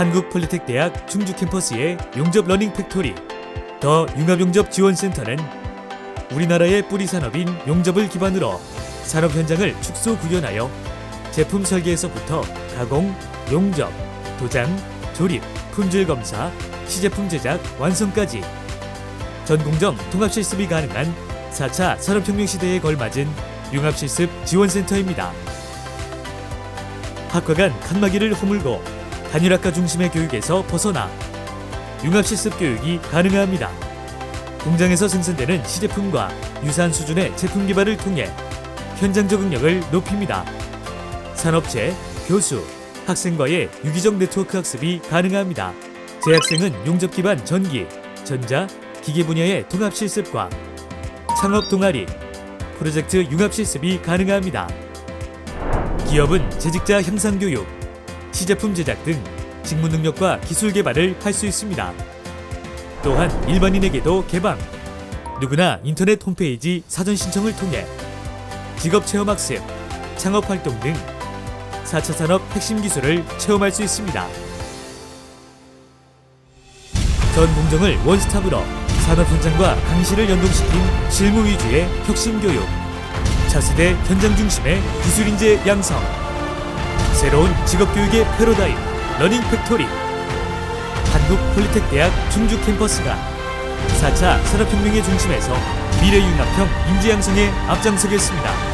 한국폴리텍대학 충주 캠퍼스의 용접 러닝 팩토리 더 융합용접 지원센터는 우리나라의 뿌리 산업인 용접을 기반으로 산업 현장을 축소 구현하여 제품 설계에서부터 가공, 용접, 도장, 조립, 품질 검사, 시제품 제작, 완성까지 전 공정 통합 실습이 가능한 4차 산업혁명 시대에 걸맞은 융합 실습 지원센터입니다. 학과 간 칸막이를 허물고 단일학과 중심의 교육에서 벗어나 융합실습 교육이 가능합니다. 공장에서 생산되는 시제품과 유사한 수준의 제품 개발을 통해 현장 적응력을 높입니다. 산업체, 교수, 학생과의 유기적 네트워크 학습이 가능합니다. 재학생은 용접 기반 전기, 전자, 기계 분야의 통합 실습과 창업 동아리, 프로젝트 융합 실습이 가능합니다. 기업은 재직자 향상 교육, 시제품 제작 등 직무 능력과 기술 개발을 할 수 있습니다. 또한 일반인에게도 개방. 누구나 인터넷 홈페이지 사전 신청을 통해 직업 체험 학습, 창업 활동 등 4차 산업 핵심 기술을 체험할 수 있습니다. 전 공정을 원스톱으로 산업 현장과 강실을 연동시킨 실무 위주의 혁신 교육. 차세대 현장 중심의 기술 인재 양성. 새로운 직업 교육의 패러다임 러닝 팩토리. 한국 폴리텍 대학 충주 캠퍼스가 4차 산업혁명의 중심에서 미래 융합형 인재 양성에 앞장서겠습니다.